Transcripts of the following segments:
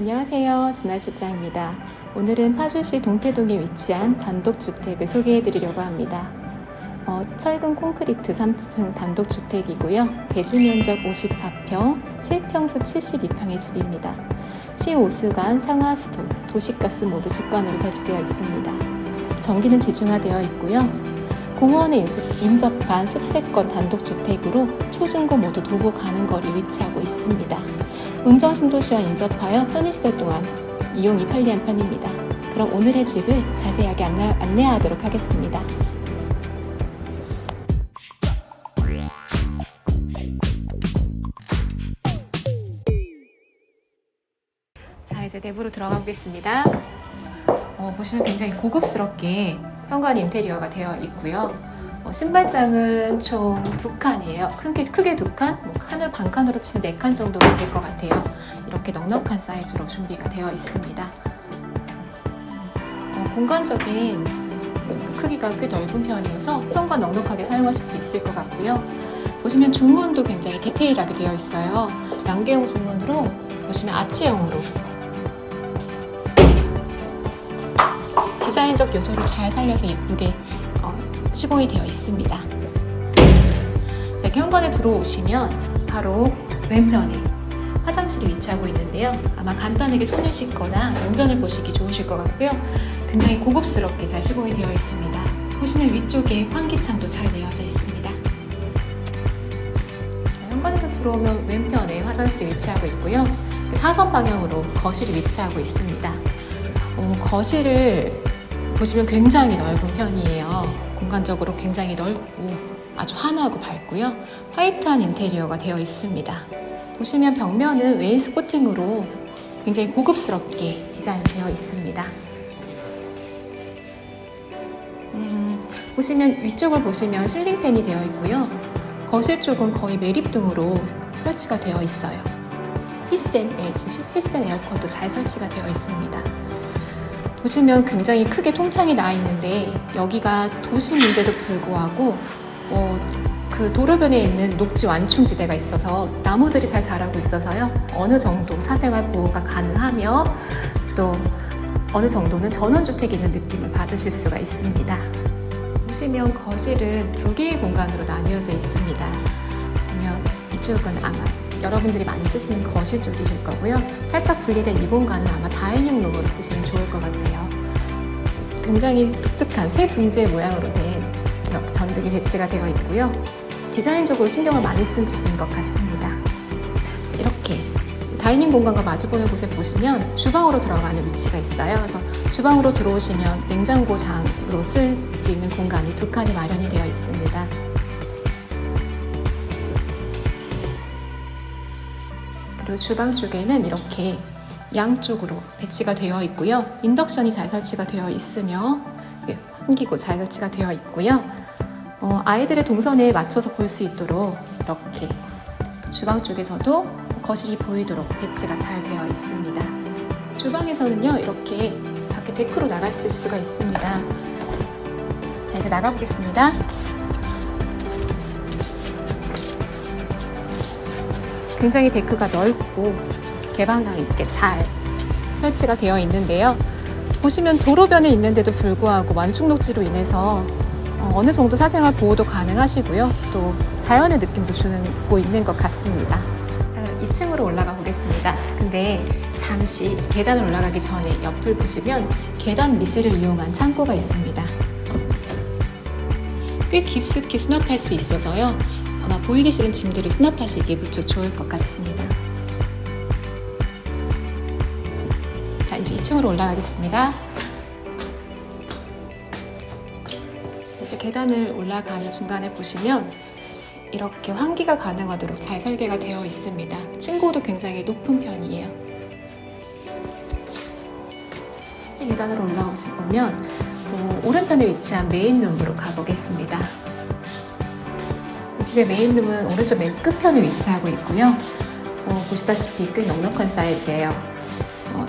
안녕하세요. 진아실장입니다. 오늘은 파주시 동태동에 위치한 단독주택을 소개해 드리려고 합니다. 어, 철근 콘크리트 3층 단독주택이고요. 대지 면적 54평, 실평수 72평의 집입니다. 시오수관, 상하수도, 도시가스 모두 직관으로 설치되어 있습니다. 전기는 지중화되어 있고요. 공원에 인접, 인접한 습세권 단독주택으로 초중고 모두 도보 가는 거리에 위치하고 있습니다. 운정 신도시와 인접하여 편의시설 또한 이용이 편리한 편입니다. 그럼 오늘의 집을 자세하게 안내, 안내하도록 하겠습니다. 자, 이제 내부로 들어가 보겠습니다. 어, 보시면 굉장히 고급스럽게 현관 인테리어가 되어 있고요. 어, 신발장은 총 두 칸이에요. 크게, 크게 두 칸, 뭐 하늘 반 칸으로 치면 네 칸 정도가 될 것 같아요. 이렇게 넉넉한 사이즈로 준비가 되어 있습니다. 어, 공간적인 크기가 꽤 넓은 편이어서 현관 넉넉하게 사용하실 수 있을 것 같고요. 보시면 중문도 굉장히 디테일하게 되어 있어요. 양계형 중문으로 보시면 아치형으로 디자인적 요소를 잘 살려서 예쁘게 어, 시공이 되어 있습니다. 자, 현관에 들어오시면 바로 왼편에 화장실이 위치하고 있는데요. 아마 간단하게 손을 씻거나 용변을 보시기 좋으실 것 같고요. 굉장히 고급스럽게 잘 시공이 되어 있습니다. 보시면 위쪽에 환기창도 잘 내어져 있습니다. 자, 현관에서 들어오면 왼편에 화장실이 위치하고 있고요. 사선 방향으로 거실이 위치하고 있습니다. 어, 거실을 보시면 굉장히 넓은 편이에요. 공간적으로 굉장히 넓고 아주 환하고 밝고요. 화이트한 인테리어가 되어 있습니다. 보시면 벽면은 웨인스코팅으로 굉장히 고급스럽게 디자인되어 있습니다. 음, 보시면 위쪽을 보시면 실링팬이 되어 있고요. 거실 쪽은 거의 매립등으로 설치가 되어 있어요. 휘센 LG 휘센 에어컨도 잘 설치가 되어 있습니다. 보시면 굉장히 크게 통창이 나 있는데 여기가 도심인데도 불구하고 어, 그 도로변에 있는 녹지 완충지대가 있어서 나무들이 잘 자라고 있어서요 어느 정도 사생활 보호가 가능하며 또 어느 정도는 전원주택이 있는 느낌을 받으실 수가 있습니다. 보시면 거실은 두 개의 공간으로 나뉘어져 있습니다. 보면 이쪽은 아마 여러분들이 많이 쓰시는 거실 쪽이실 거고요. 살짝 분리된 이 공간은 아마 다이닝룸으로 쓰시면 좋을 것 같아요. 굉장히 독특한 새 둥지의 모양으로 된 이렇게 전등이 배치가 되어 있고요. 디자인적으로 신경을 많이 쓴 집인 것 같습니다. 이렇게 다이닝 공간과 마주보는 곳에 보시면 주방으로 들어가는 위치가 있어요. 그래서 주방으로 들어오시면 냉장고 장으로 쓸 수 있는 공간이 두 칸이 마련이 되어 있습니다. 그리고 주방 쪽에는 이렇게 양쪽으로 배치가 되어 있고요. 인덕션이 잘 설치가 되어 있으며 환기구 잘 설치가 되어 있고요. 어, 아이들의 동선에 맞춰서 볼 수 있도록 이렇게 주방 쪽에서도 거실이 보이도록 배치가 잘 되어 있습니다. 주방에서는요 이렇게 밖에 데크로 나가실 수가 있습니다. 자 이제 나가 보겠습니다. 굉장히 데크가 넓고 개방감 있게 잘 설치가 되어 있는데요. 보시면 도로변에 있는데도 불구하고 완충 녹지로 인해서 어, 어느 정도 사생활 보호도 가능하시고요. 또 자연의 느낌도 주고 있는 것 같습니다. 자, 그럼 2층으로 올라가 보겠습니다. 근데 잠시 계단을 올라가기 전에 옆을 보시면 계단 미실을 이용한 창고가 있습니다. 꽤 깊숙이 수납할 수 있어서요. 아마 보이기 싫은 짐들을 수납하시기에 무척 좋을 것 같습니다. 이제 2층으로 올라가겠습니다. 자, 이제 계단을 올라가는 중간에 보시면 이렇게 환기가 가능하도록 잘 설계가 되어 있습니다. 층고도 굉장히 높은 편이에요. 이제 계단으로 올라오시면 어, 오른편에 위치한 메인룸으로 가보겠습니다. 이 집의 메인룸은 오른쪽 맨 끝편에 위치하고 있고요. 어, 보시다시피 꽤 넉넉한 사이즈예요.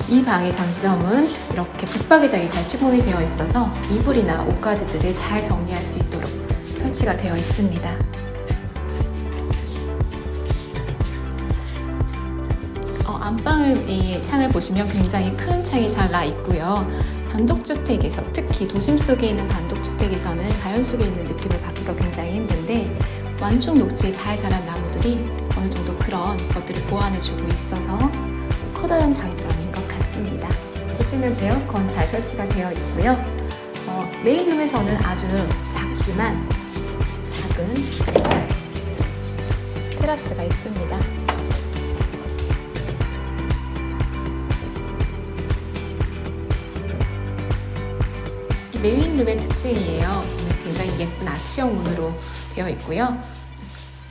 어, 이 방의 장점은 이렇게 붙박이장이 잘 시공이 되어 있어서 이불이나 옷가지들을 잘 정리할 수 있도록 설치가 되어 있습니다. 어, 안방을 이 창을 보시면 굉장히 큰 창이 잘 나 있고요. 단독주택에서 특히 도심 속에 있는 단독주택에서는 자연 속에 있는 느낌을 받기가 굉장히 힘든데 완충 녹지에 잘 자란 나무들이 어느 정도 그런 것들을 보완해주고 있어서 커다란 같습니다. 보시면 에어컨 잘 설치가 되어 있고요. 어, 메인룸에서는 아주 작지만 작은 테라스가 있습니다. 이 메인룸의 특징이에요. 보면 굉장히 예쁜 아치형 문으로 되어 있고요.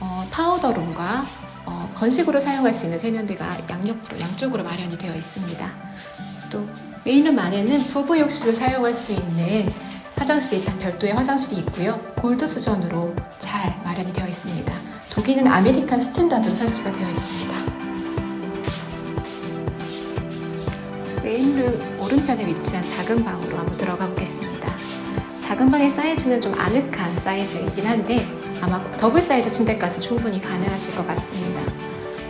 어, 파우더룸과 어, 건식으로 사용할 수 있는 세면대가 양옆으로 양쪽으로 마련이 되어 있습니다. 또 메인룸 안에는 부부 욕실을 사용할 수 있는 화장실이 일단 별도의 화장실이 있고요. 골드 수전으로 잘 마련이 되어 있습니다. 독일은 아메리칸 스탠다드로 설치가 되어 있습니다. 메인룸 오른편에 위치한 작은 방으로 한번 들어가 보겠습니다. 작은 방의 사이즈는 좀 아늑한 사이즈이긴 한데 아마 더블 사이즈 침대까지 충분히 가능하실 것 같습니다.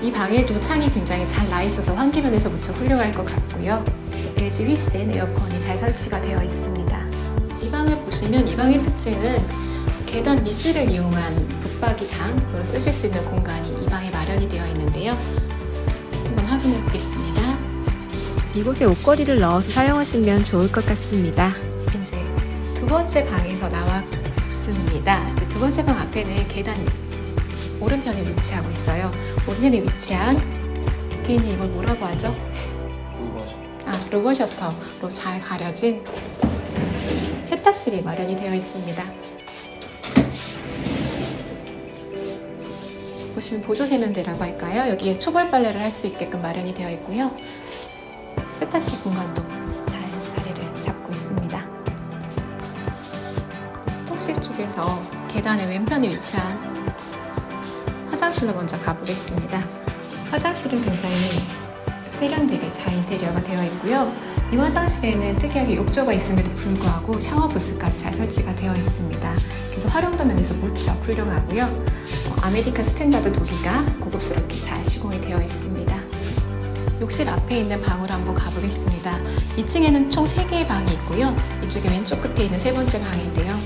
이 방에도 창이 굉장히 잘 나 있어서 환기면에서 무척 훌륭할 것 같고요. LG 휘센 에어컨이 잘 설치가 되어 있습니다. 이 방을 보시면 이 방의 특징은 계단 미실을 이용한 붙박이장으로 쓰실 수 있는 공간이 이 방에 마련이 되어 있는데요. 한번 확인해 보겠습니다. 이곳에 옷걸이를 넣어서 사용하시면 좋을 것 같습니다. 이제 두 번째 방에서 나왔습니다. 이제 두 번째 방 앞에는 계단 오른편에 위치하고 있어요. 오른편에 위치한 개인이 이걸 뭐라고 하죠? 아, 로버 셔터로 잘 가려진 세탁실이 마련이 되어 있습니다. 보시면 보조 세면대라고 할까요? 여기에 초벌 빨래를 할 수 있게끔 마련이 되어 있고요. 세탁기 공간도 잘 자리를 잡고 있습니다. 세탁실 쪽에서 계단의 왼편에 위치한 화장실로 먼저 가보겠습니다. 화장실은 굉장히 세련되게 잘 인테리어가 되어 있고요. 이 화장실에는 특이하게 욕조가 있음에도 불구하고 샤워 부스까지 잘 설치가 되어 있습니다. 그래서 활용도 면에서 무척 훌륭하고요. 어, 아메리칸 스탠다드 도기가 고급스럽게 잘 시공이 되어 있습니다. 욕실 앞에 있는 방으로 한번 가보겠습니다. 2층에는 총 3개의 방이 있고요. 이쪽에 왼쪽 끝에 있는 세 번째 방인데요.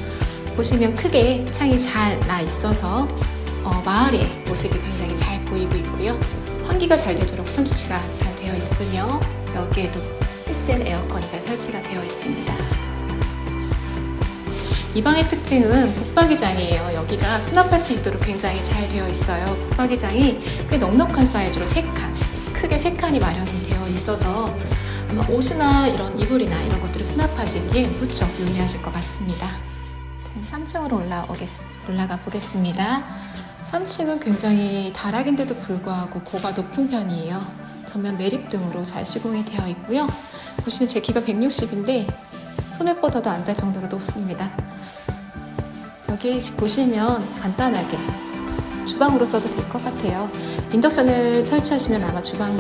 보시면 크게 창이 잘 나 있어서 어, 마을의 모습이 굉장히 잘 보이고 있고요. 환기가 잘 되도록 설치가 잘 되어 있으며 여기에도 휘센 에어컨이 잘 설치가 되어 있습니다. 이 방의 특징은 북박이장이에요. 여기가 수납할 수 있도록 굉장히 잘 되어 있어요. 북박이장이 꽤 넉넉한 사이즈로 3칸, 크게 3칸이 마련이 되어 있어서 아마 옷이나 이런 이불이나 이런 것들을 수납하시기에 무척 용이하실 것 같습니다. 3층으로 올라오겠, 올라가 보겠습니다. 3층은 굉장히 다락인데도 불구하고 고가 높은 편이에요. 전면 매립 등으로 잘 시공이 되어 있고요. 보시면 제 키가 160인데 손을 뻗어도 안 될 정도로 높습니다. 여기 보시면 간단하게 주방으로 써도 될 것 같아요. 인덕션을 설치하시면 아마 주방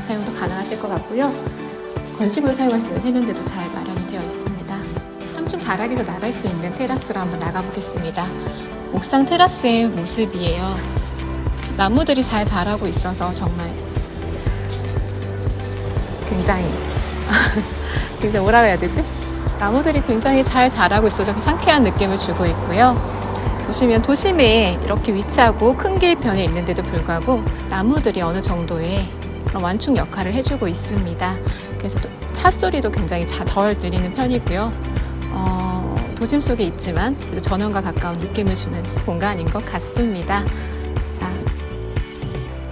사용도 가능하실 것 같고요. 건식으로 사용할 수 있는 세면대도 잘 마련이 되어 있습니다. 3층 다락에서 나갈 수 있는 테라스로 한번 나가보겠습니다. 옥상 테라스의 모습이에요. 나무들이 잘 자라고 있어서 정말 굉장히 굉장히 뭐라 그래야 되지? 나무들이 굉장히 잘 자라고 있어서 상쾌한 느낌을 주고 있고요. 보시면 도심에 이렇게 위치하고 큰 길편에 있는데도 불구하고 나무들이 어느 정도의 그런 완충 역할을 해주고 있습니다. 그래서 또차 소리도 굉장히 자- 덜 들리는 편이고요. 어, 도심 속에 있지만 전원과 가까운 느낌을 주는 공간인 것 같습니다. 자,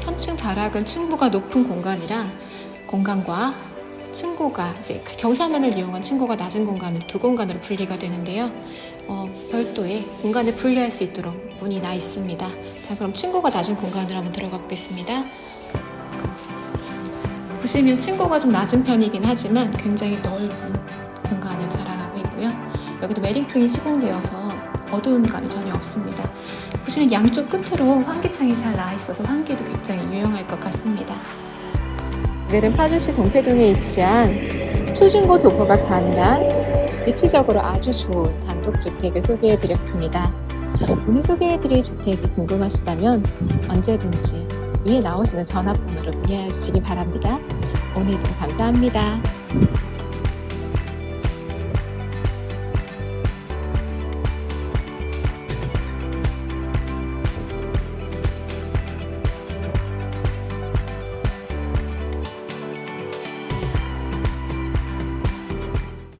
3층 다락은 층고가 높은 공간이랑 공간과 층고가 이제 경사면을 이용한 층고가 낮은 공간을 두 공간으로 분리가 되는데요. 어, 별도의 공간을 분리할 수 있도록 문이 나 있습니다. 자, 그럼 층고가 낮은 공간으로 한번 들어가 보겠습니다. 보시면 층고가 좀 낮은 편이긴 하지만 굉장히 넓은 공간을 자랑하고 있고요. 여기도 매립등이 시공되어서 어두운 감이 전혀 없습니다. 보시면 양쪽 끝으로 환기창이 잘 나와 있어서 환기도 굉장히 유용할 것 같습니다. 오늘은 파주시 동패동에 위치한 초중고 도보가 가능한 위치적으로 아주 좋은 단독주택을 소개해드렸습니다. 오늘 소개해드릴 주택이 궁금하시다면 언제든지 위에 나오시는 전화번호로 문의해 주시기 바랍니다. 오늘도 감사합니다.